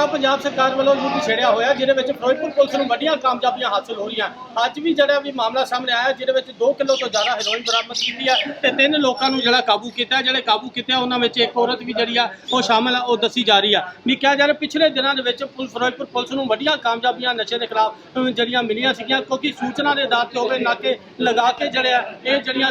ਨਸ਼ੇ ਪੰਜਾਬ ਸਰਕਾਰ ਵੱਲੋਂ ਯੁੱਧ ਛੇੜਿਆ ਹੋਇਆ, ਜਿਹਦੇ ਵਿੱਚ ਫਿਰੋਜ਼ਪੁਰ ਪੁਲਿਸ ਨੂੰ ਵੱਡੀਆਂ ਕਾਮਯਾਬੀਆਂ ਹਾਸਲ ਹੋ ਰਹੀਆਂ। ਅੱਜ ਵੀ ਜਿਹੜਾ ਵੀ ਮਾਮਲਾ ਸਾਹਮਣੇ ਆਇਆ, ਜਿਹਦੇ ਵਿੱਚ 2 ਕਿਲੋ ਤੋਂ ਜ਼ਿਆਦਾ ਹੈਰੋਇਨ ਬਰਾਮਦ ਕੀਤੀ ਹੈ ਤੇ ਤਿੰਨ ਲੋਕਾਂ ਨੂੰ ਜਿਹੜਾ ਕਾਬੂ ਕੀਤਾ ਜਿਹੜੇ ਕਾਬੂ ਕੀਤੇ ਉਹਨਾਂ ਵਿੱਚ ਇੱਕ ਔਰਤ ਵੀ ਜਿਹੜੀ ਆ, ਉਹ ਸ਼ਾਮਲ ਆ, ਉਹ ਦੱਸੀ ਜਾ ਰਹੀ ਆ। ਵੀ ਕਿਹਾ ਜਾ ਰਿਹਾ, ਪਿਛਲੇ ਦਿਨਾਂ ਦੇ ਵਿੱਚ ਪੁਲਿਸ ਫਿਰੋਜ਼ਪੁਰ ਪੁਲਿਸ ਨੂੰ ਵੱਡੀਆਂ ਕਾਮਯਾਬੀਆਂ, ਨਸ਼ੇ ਦੇ ਖਿਲਾਫ ਜਿਹੜੀਆਂ ਮਿਲੀਆਂ ਸੀਗੀਆਂ, ਕਿਉਂਕਿ ਸੂਚਨਾ ਦੇ ਆਧਾਰ ਤੇ ਹੋਵੇ ਨਾਕੇ ਲਗਾ ਕੇ ਜਿਹੜੇ ਆ, ਇਹ ਜਿਹੜੀਆਂ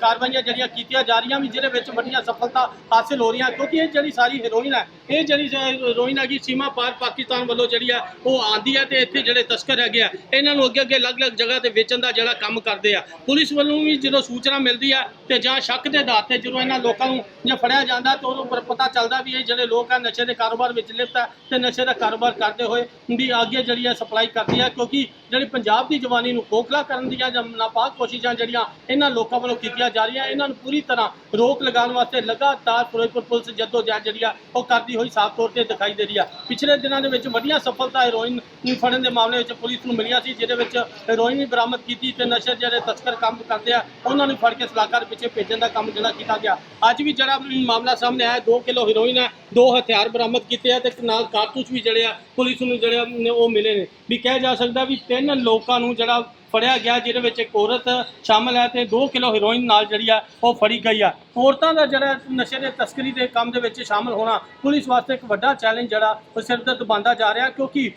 ਕਾਰਵਾਈਆਂ ਜਿਹੜੀਆਂ ਕੀਤੀਆਂ ਜਾ ਰਹੀਆਂ ਵੀ ਜਿਹਦੇ ਵਿੱਚ ਵੱਡੀਆਂ ਸਫਲਤਾ ਹਾਸਲ ਹੋ ਰਹੀਆਂ, ਕਿਉਂਕਿ ਇਹ ਜਿਹੜੀ ਸਾਰੀ ਹੈਰੋਇਨ ਹੈ, ਇਹ ਜਿਹੜੀ ਹੈਰੋਇਨ ਹੈਗੀ, ਸੀਮਾ ਪਾਰ ਪਾਕਿਸਤਾਨ ਵੱਲੋਂ ਜਿਹੜੀ ਆ, ਉਹ ਆਂਦੀ ਹੈ ਤੇ ਇੱਥੇ ਜਿਹੜੇ ਤਸਕਰ ਹੈਗੇ ਆ, ਇਹਨਾਂ ਨੂੰ ਅੱਗੇ ਅੱਗੇ ਅਲੱਗ-ਅਲੱਗ ਜਗ੍ਹਾ ਤੇ ਵੇਚਣ ਦਾ ਜਿਹੜਾ ਕੰਮ ਕਰਦੇ ਆ। ਪੁਲਿਸ ਵੱਲੋਂ ਵੀ ਜਦੋਂ ਸੂਚਨਾ ਮਿਲਦੀ ਆ ਤੇ ਜਾਂ ਸ਼ੱਕ ਦੇ ਆਧਾਰ ਤੇ ਜਦੋਂ ਇਹਨਾਂ ਲੋਕਾਂ ਨੂੰ ਜੇ ਫੜਿਆ ਜਾਂਦਾ ਤਾਂ ਉਦੋਂ ਪਤਾ ਚੱਲਦਾ ਵੀ ਇਹ ਜਿਹੜੇ ਲੋਕ ਆ, ਨਸ਼ੇ ਦੇ ਕਾਰੋਬਾਰ ਵਿੱਚ ਲਿਪਤ ਆ ਤੇ ਨਸ਼ੇ ਦਾ ਕਾਰੋਬਾਰ ਕਰਦੇ ਹੋਏ ਵੀ ਅੱਗੇ ਜਿਹੜੀ ਆ ਸਪਲਾਈ ਕਰਦੀ ਆ, ਕਿਉਂਕਿ ਜਿਹੜੀ ਪੰਜਾਬ ਦੀ ਜਵਾਨੀ ਨੂੰ ਖੋਖਲਾ ਕਰਨ ਦੀਆਂ ਜਾਂ ਨਾਪਾਕ ਕੋਸ਼ਿਸ਼ਾਂ ਜਿਹੜੀਆਂ ਇਹਨਾਂ ਲੋਕਾਂ ਵੱਲੋਂ ਕੀਤੀਆਂ ਜਾ ਰਹੀਆਂ, ਇਹਨਾਂ ਨੂੰ ਪੂਰੀ ਤਰ੍ਹਾਂ ਰੋਕ ਲਗਾਉਣ ਵਾਸਤੇ ਲਗਾਤਾਰ ਫਿਰੋਜ਼ਪੁਰ ਪੁਲਿਸ ਜੱਦੋ ਜਹਿਦ ਜਿਹੜੀ ਆ, ਉਹ ਕਰਦੀ ਹੋਈ ਸਾਫ਼ ਤੌਰ ਤੇ ਦਿਖਾਈ ਦੇ ਰਹੀ ਆ। ਪਿਛਲੇ ਦਿਨਾਂ ਦੇ ਵਿੱਚ ਵੱਡੀਆਂ ਸਫਲਤਾ ਹੈਰੋਇਨ ਨੂੰ ਫੜਨ ਦੇ ਮਾਮਲੇ ਵਿੱਚ ਪੁਲਿਸ ਨੂੰ ਮਿਲਿਆ ਸੀ, ਜਿਹਦੇ ਵਿੱਚ ਹੈਰੋਇਨ ਵੀ ਬਰਾਮਦ ਕੀਤੀ ਤੇ ਨਸ਼ੇ ਜਿਹੜੇ ਤਸਕਰ ਕੰਮ ਕਰਦੇ ਆ, ਉਹਨਾਂ ਨੂੰ ਫੜ ਕੇ ਸਲਾਹਕਾਰ ਪਿੱਛੇ ਭੇਜਣ ਦਾ ਕੰਮ ਜਿਹੜਾ ਕੀਤਾ ਗਿਆ। ਅੱਜ ਵੀ ਜਿਹੜਾ ਮਾਮਲਾ ਸਾਹਮਣੇ ਆਇਆ 2 ਕਿਲੋ ਹੈਰੋਇਨ ਹੈ, ਦੋ ਹਥਿਆਰ ਬਰਾਮਦ ਕੀਤੇ ਆ ਤੇ ਨਾਲ ਕਾਰਤੂਸ ਵੀ ਜਿਹੜੇ ਆ, ਪੁਲਿਸ ਨੂੰ ਜਿਹੜੇ ਨੇ ਉਹ ਮਿਲੇ ਨੇ। ਵੀ ਕਿਹਾ ਜਾ ਸਕਦਾ ਵੀ ਤਿੰਨ ਲੋਕਾਂ ਨੂੰ ਜਿਹੜਾ ਫੜਿਆ ਗਿਆ, ਜਿਹਦੇ ਵਿੱਚ ਇੱਕ ਔਰਤ ਸ਼ਾਮਲ ਹੈ ਤੇ 2 ਕਿਲੋ ਹੈਰੋਇਨ ਨਾਲ ਜਿਹੜੀ ਆ, ਉਹ ਫੜੀ ਗਈ ਆ। ਔਰਤਾਂ ਦਾ ਜਿਹੜਾ ਨਸ਼ੇ ਦੇ ਤਸਕਰੀ ਦੇ ਕੰਮ ਦੇ ਵਿੱਚ ਸ਼ਾਮਲ ਹੋਣਾ ਪੁਲਿਸ ਵਾਸਤੇ ਇੱਕ ਵੱਡਾ ਚੈਲੰਜ ਜਿਹੜਾ ਉਹ ਸਿਰ ਦਰਦ ਬਣਦਾ ਜਾ ਰਿਹਾ ਕਿਉਂਕਿ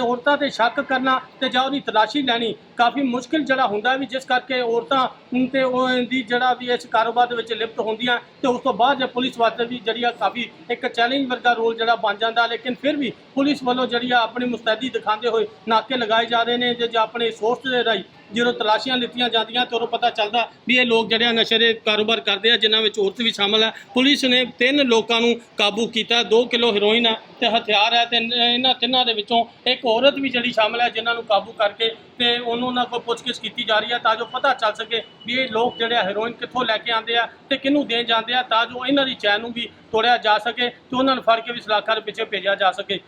ਔਰਤਾਂ ਤੇ ਸ਼ੱਕ ਕਰਨਾ ਤੇ ਜਾਂ ਉਹਦੀ ਤਲਾਸ਼ੀ ਲੈਣੀ ਕਾਫੀ ਮੁਸ਼ਕਿਲ ਜਿਹੜਾ ਹੁੰਦਾ ਵੀ ਜਿਸ ਕਰਕੇ ਔਰਤਾਂ ਅਮ, ਤੇ ਉਹ ਦੀ ਜਿਹੜਾ ਵੀ ਇਸ ਕਾਰੋਬਾਰ ਦੇ ਵਿੱਚ ਲਿਪਤ ਹੁੰਦੀਆਂ ਤੇ ਉਸ ਤੋਂ ਬਾਅਦ ਜੇ ਪੁਲਿਸ ਵਾਸਤੇ ਵੀ ਜਿਹੜੀ ਆ ਕਾਫੀ ਇੱਕ ਚੈਲੰਜ ਵਰਗਾ ਰੋਲ ਜਿਹੜਾ ਬਣ ਜਾਂਦਾ ਲੇਕਿਨ ਫਿਰ ਵੀ ਪੁਲਿਸ ਵੱਲੋਂ ਜਿਹੜੀ ਆ ਆਪਣੀ ਮੁਸਤੈਦੀ ਦਿਖਾਉਂਦੇ ਹੋਏ ਨਾਕੇ ਲਗਾਏ ਜਾ ਰਹੇ ਨੇ ਜੇ ਆਪਣੇ ਸੋਰਸ ਦੇ ਰਾਹੀਂ ਜਦੋਂ ਤਲਾਸ਼ੀਆਂ ਲਿੱਤੀਆਂ ਜਾਂਦੀਆਂ ਤਾਂ ਉਦੋਂ ਪਤਾ ਚੱਲਦਾ ਵੀ ਇਹ ਲੋਕ ਜਿਹੜੇ ਨਸ਼ੇ ਦੇ ਕਾਰੋਬਾਰ ਕਰਦੇ ਆ, ਜਿਨ੍ਹਾਂ ਵਿੱਚ ਔਰਤ ਵੀ ਸ਼ਾਮਲ ਹੈ ਪੁਲਿਸ ਨੇ ਤਿੰਨ ਲੋਕਾਂ ਨੂੰ ਕਾਬੂ ਕੀਤਾ 2 ਕਿਲੋ ਹੈਰੋਇਨ ਹੈ ਤੇ ਹਥਿਆਰ ਹੈ ਤੇ ਇਹਨਾਂ ਤਿੰਨਾਂ ਦੇ ਵਿੱਚੋਂ ਇੱਕ ਔਰਤ ਵੀ ਜਿਹੜੀ ਸ਼ਾਮਲ ਹੈ ਜਿਨ੍ਹਾਂ ਨੂੰ ਕਾਬੂ ਕਰਕੇ ਤੇ ਉਹਨੂੰ ਉਹਨਾਂ ਕੋਲ ਪੁੱਛਗਿੱਛ ਕੀਤੀ ਜਾ ਰਹੀ ਹੈ ਤਾਂ ਜੋ ਪਤਾ ਚੱਲ ਸਕੇ ਵੀ ਇਹ ਲੋਕ ਜਿਹੜੇ ਹੈਰੋਇਨ ਕਿੱਥੋਂ ਲੈ ਕੇ ਆਉਂਦੇ ਆ ਤੇ ਕਿਹਨੂੰ ਦੇਣ ਜਾਂਦੇ ਆ ਤਾਂ ਜੋ ਇਹਨਾਂ ਦੀ ਚੈਨ ਨੂੰ ਵੀ ਤੋੜਿਆ ਜਾ ਸਕੇ ਤੇ ਉਹਨਾਂ ਨੂੰ ਫੜ ਕੇ ਵੀ ਸਲਾਖਾਂ ਦੇ ਪਿੱਛੇ ਭੇਜਿਆ ਜਾ ਸਕੇ।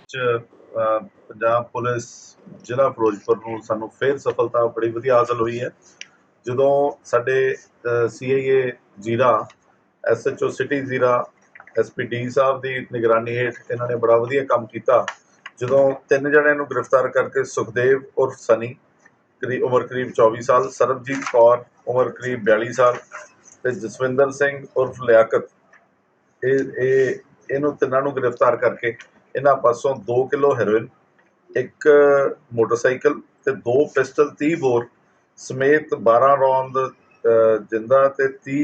ਪੰਜਾਬ ਪੁਲਿਸ ਜ਼ਿਲ੍ਹਾ ਫਿਰੋਜ਼ਪੁਰ ਨੂੰ ਸਾਨੂੰ ਫੇਰ ਸਫਲਤਾ ਬੜੀ ਵਧੀਆ ਹਾਸਲ ਹੋਈ ਹੈ। ਜਦੋਂ ਸਾਡੇ CIA Zira SHO city Zira SPD Sahib ਦੀ ਨਿਗਰਾਨੀ ਹੇਠ ਇਹਨਾਂ ਨੇ ਬੜਾ ਵਧੀਆ ਕੰਮ ਕੀਤਾ। ਜਦੋਂ ਤਿੰਨ ਜਣਿਆਂ ਨੂੰ ਗ੍ਰਿਫਤਾਰ ਕਰਕੇ ਸੁਖਦੇਵ ਔਰ ਸਨੀ ਕਰੀਬ ਉਮਰ ਕਰੀਬ 24 ਸਾਲ, ਸਰਬਜੀਤ ਕੌਰ ਉਮਰ ਕਰੀਬ 42 ਸਾਲ ਤੇ ਜਸਵਿੰਦਰ ਸਿੰਘ ਉਰਫ ਲਿਆਕਤ, ਇਹ ਇਹ, ਇਹਨੂੰ ਤਿੰਨਾਂ ਨੂੰ ਗ੍ਰਿਫਤਾਰ ਕਰਕੇ ਇਹਨਾਂ ਪਾਸੋਂ 2 ਕਿਲੋ ਹੈਰੋਇਨ ਇੱਕ ਮੋਟਰਸਾਈਕਲ ਤੇ ਦੋ ਪਿਸਟਲ 30 ਬੋਰ ਸਮੇਤ 12 ਰੌਂਦ ਜਿੰਦਾ ਤੇ 30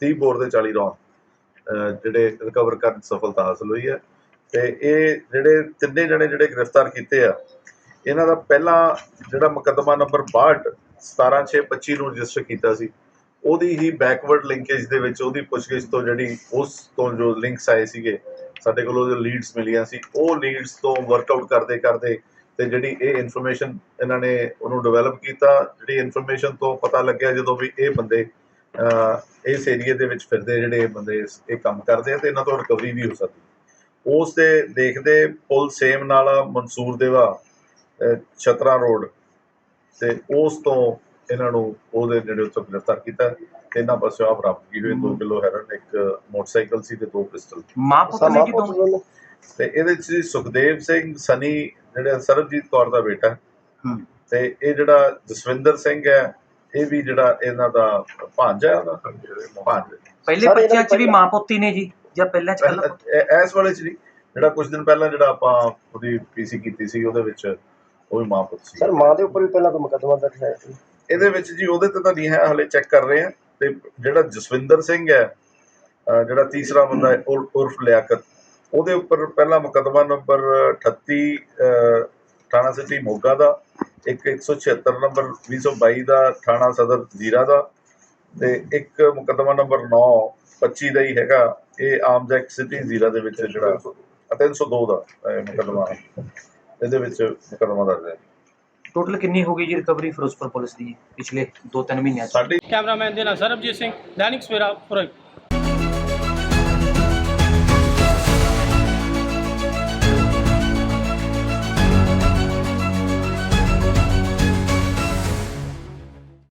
30 ਬੋਰ ਦੇ 40 ਰੌਂਦ ਜਿਹੜੇ ਰਿਕਵਰ ਕਰਨ ਸਫਲਤਾ ਹਾਸਲ ਹੋਈ ਹੈ। ਤੇ ਇਹ ਜਿਹੜੇ ਤਿੰਨੇ ਜਣੇ ਜਿਹੜੇ ਗ੍ਰਿਫਤਾਰ ਕੀਤੇ ਆ, ਇਹਨਾਂ ਦਾ ਪਹਿਲਾ ਜਿਹੜਾ ਮੁਕੱਦਮਾ ਨੰਬਰ 62 17625 ਨੂੰ ਰਜਿਸਟਰ ਕੀਤਾ ਸੀ। ਉਹਦੀ ਹੀ ਬੈਕਵਰਡ ਲਿੰਕੇਜ ਦੇ ਵਿੱਚ ਉਹਦੀ ਪੁੱਛਗਿੱਛ ਤੋਂ ਜਿਹੜੀ ਉਸ ਤੋਂ ਜੋ ਲਿੰਕਸ ਆਏ ਸੀਗੇ ਸਾਡੇ ਕੋਲ ਜੋ ਲੀਡਸ ਮਿਲੀਆਂ ਸੀ, ਉਹ ਲੀਡਸ ਤੋਂ ਵਰਕਆਊਟ ਕਰਦੇ ਕਰਦੇ ਤੇ ਜਿਹੜੀ ਇਹ ਇਨਫੋਰਮੇਸ਼ਨ ਇਹਨਾਂ ਨੇ ਉਹਨੂੰ ਡਿਵੈਲਪ ਕੀਤਾ, ਜਿਹੜੀ ਇਨਫੋਰਮੇਸ਼ਨ ਤੋਂ ਪਤਾ ਲੱਗਿਆ ਜਦੋਂ ਵੀ ਇਹ ਬੰਦੇ ਇਸ ਏਰੀਏ ਦੇ ਵਿੱਚ ਫਿਰਦੇ ਜਿਹੜੇ ਬੰਦੇ ਇਹ ਕੰਮ ਕਰਦੇ ਆ ਤੇ ਇਹਨਾਂ ਤੋਂ ਰਿਕਵਰੀ ਵੀ ਹੋ ਸਕਦੀ ਉਸ ਦੇ ਦੇਖਦੇ ਪੁਲ ਸੇਮ ਨਾਲ ਮਨਸੂਰ ਦੇਵਾ ਛਤਰਾ ਰੋਡ ਤੇ ਉਸ ਤੋਂ ਇਹਨਾਂ ਨੂੰ ਉਹਦੇ ਨੇੜੇ ਉੱਤੇ ਗ੍ਰਿਫਤਾਰ ਕੀਤਾ। ਇਹਨਾਂ ਪਾਸੋਂ ਆ ਬਰਾਮਦਗੀ ਹੋਈ 2 ਕਿਲੋ ਹੈਰਨ ਇੱਕ ਮੋਟਰਸਾਈਕਲ ਸੀ ਤੇ ਦੋ ਪਿਸਟਲ ਮਾਂ ਪੁੱਤ ਨੇ ਕਿ ਦੋਵੇਂ ਤੇ ਇਹਦੇ ਚ ਸੁਖਦੇਵ ਸਿੰਘ ਸਨੀ ਜਿਹੜੇ ਸਰਬਜੀਤ ਕੌਰ ਦਾ ਬੇਟਾ। ਹੂੰ। ਤੇ ਇਹ ਜਿਹੜਾ ਜਸਵਿੰਦਰ ਸਿੰਘ ਹੈ ਇਹ ਵੀ ਜਿਹੜਾ ਇਹਨਾਂ ਦਾ ਭਾਂਜਾ ਹੈ ਉਹਦਾ। ਭਾਂਜ ਪਹਿਲੇ ਬੱਚਿਆਂ 'ਚ ਵੀ ਮਾਂ ਪੁੱਤੀ ਨੇ ਜੀ ਜਾਂ ਪਹਿਲਾਂ 'ਚ ਕੱਲਾ ਪਹਿਲਾਂ- ਇਸ ਵਾਲੇ ਚ ਨਹੀਂ। ਜਿਹੜਾ ਕੁਝ ਦਿਨ ਪਹਿਲਾਂ ਜਿਹੜਾ ਆਪਾਂ ਉਹਦੀ ਪੀਸੀ ਕੀਤੀ ਸੀ ਉਹਦੇ ਵਿੱਚ ਉਹ ਵੀ ਮਾਂ ਪੁੱਤ ਸੀ। ਸਰ ਮਾਂ ਦੇ ਉੱਪਰ ਵੀ ਪਹਿਲਾਂ ਤੋਂ ਮੁਕੱਦਮਾ ਦਰਜ ਹੈ ਸੀ। ਇਹਦੇ ਵਿੱਚ ਜੀ ਉਹਦੇ ਤੇ ਤਾਂ ਨਹੀਂ ਹੈ ਹਲੇ ਚੈੱਕ ਕਰ ਰਹੇ ਆ ਤੇ ਜਿਹੜਾ ਜਸਵਿੰਦਰ ਸਿੰਘ ਹੈ ਜਿਹੜਾ ਤੀਸਰਾ ਬੰਦਾ ਹੈ ਉਰ- ਉਰਫ ਲਿਆਕਤ ਉਹਦੇ ਉੱਪਰ ਪਹਿਲਾ ਮੁਕੱਦਮਾ ਨੰਬਰ 38 ਅਹ, ਥਾਣਾ ਸਿਟੀ ਮੋਗਾ ਦਾ ਇੱਕ 176 ਨੰਬਰ 2022 ਦਾ ਥਾਣਾ ਸਦਰ ਜ਼ੀਰਾ ਦਾ ਤੇ ਇੱਕ ਮੁਕੱਦਮਾ ਨੰਬਰ 9 25 ਦਾ ਹੀ ਹੈਗਾ ਇਹ ਆਮ ਐਕਟ ਸਿਟੀ ਜ਼ੀਰਾ ਦੇ ਵਿੱਚ ਜਿਹੜਾ ਅ, 302 ਦਾ। ਮੁਕੱਦਮਾ ਇਹਦੇ ਵਿੱਚ ਮੁਕੱਦਮਾ ਦਰਜ ਹੈ। ਟੋਟਲ ਕਿੰਨੀ ਹੋ ਗਈ ਜੀ ਰਿਕਵਰੀ ਫਿਰੋਜ਼ਪੁਰ ਪੁਲਿਸ ਦੀ ਪਿਛਲੇ 2-3 ਮਹੀਨਿਆਂ 'ਚ? ਕੈਮਰਾਮੈਨ ਦੇ ਨਾਲ ਸਰਬਜੀਤ ਸਿੰਘ, ਦੈਨਿਕ ਸਵੇਰਾ, ਫਿਰੋਜ਼ਪੁਰ।